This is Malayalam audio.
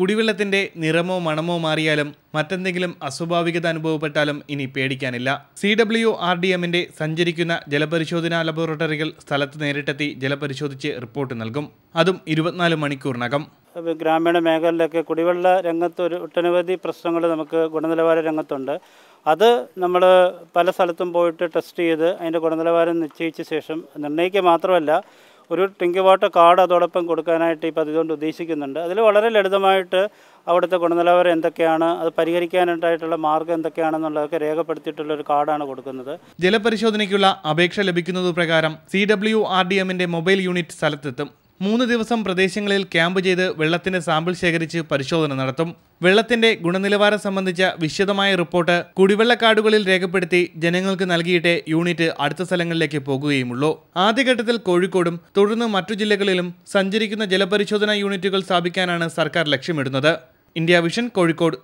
കുടിവെള്ളത്തിന്റെ നിറമോ മണമോ മാറിയാലും മറ്റെന്തെങ്കിലും അസ്വാഭാവികത അനുഭവപ്പെട്ടാലും ഇനി പേടിക്കാനില്ല. സി ഡബ്ല്യു ആർ ഡി എമ്മിന്റെ സഞ്ചരിക്കുന്ന ജലപരിശോധനാ ലബോറട്ടറികൾ സ്ഥലത്ത് നേരിട്ടെത്തി ജലപരിശോധിച്ച് റിപ്പോർട്ട് നൽകും. അതും ഇരുപത്തിനാല് മണിക്കൂറിനകം. ഗ്രാമീണ മേഖലയിലൊക്കെ കുടിവെള്ള രംഗത്ത് ഒരു ഒട്ടനവധി പ്രശ്നങ്ങൾ നമുക്ക് ഗുണനിലവാര രംഗത്തുണ്ട്. അത് നമ്മൾ പല സ്ഥലത്തും പോയിട്ട് ടെസ്റ്റ് ചെയ്ത് അതിന്റെ ഗുണനിലവാരം നിശ്ചയിച്ച ശേഷം നിർണയിക്കുക മാത്രമല്ല ഒരു ഡ്രിങ്ക് വാട്ടർ കാർഡ് അതോടൊപ്പം കൊടുക്കാനായിട്ട് ഈ പദ്ധതി കൊണ്ട് ഉദ്ദേശിക്കുന്നുണ്ട്. അതിൽ വളരെ ലളിതമായിട്ട് അവിടുത്തെ ഗുണനിലവാരം എന്തൊക്കെയാണ് അത് പരിഹരിക്കാനായിട്ടുള്ള മാർഗം എന്തൊക്കെയാണെന്നുള്ളതൊക്കെ രേഖപ്പെടുത്തിയിട്ടുള്ള ഒരു കാർഡാണ് കൊടുക്കുന്നത്. ജലപരിശോധനയ്ക്കുള്ള അപേക്ഷ ലഭിക്കുന്നത് പ്രകാരം C W R D mobile unit സ്ഥലത്തെത്തും. മൂന്ന് ദിവസം പ്രദേശങ്ങളിൽ ക്യാമ്പ് ചെയ്ത് വെള്ളത്തിന്റെ സാമ്പിൾ ശേഖരിച്ച് പരിശോധന നടത്തും. വെള്ളത്തിന്റെ ഗുണനിലവാരം സംബന്ധിച്ച വിശദമായ റിപ്പോർട്ട് കുടിവെള്ളക്കാടുകളിൽ രേഖപ്പെടുത്തി ജനങ്ങൾക്ക് നൽകിയിട്ടേ യൂണിറ്റ് അടുത്ത സ്ഥലങ്ങളിലേക്ക് പോകുകയുമുള്ളൂ. ആദ്യഘട്ടത്തിൽ കോഴിക്കോടും തുടർന്ന് മറ്റു ജില്ലകളിലും സഞ്ചരിക്കുന്ന ജലപരിശോധനാ യൂണിറ്റുകൾ സ്ഥാപിക്കാനാണ് സർക്കാർ ലക്ഷ്യമിടുന്നത്. India Vision Kozhikode.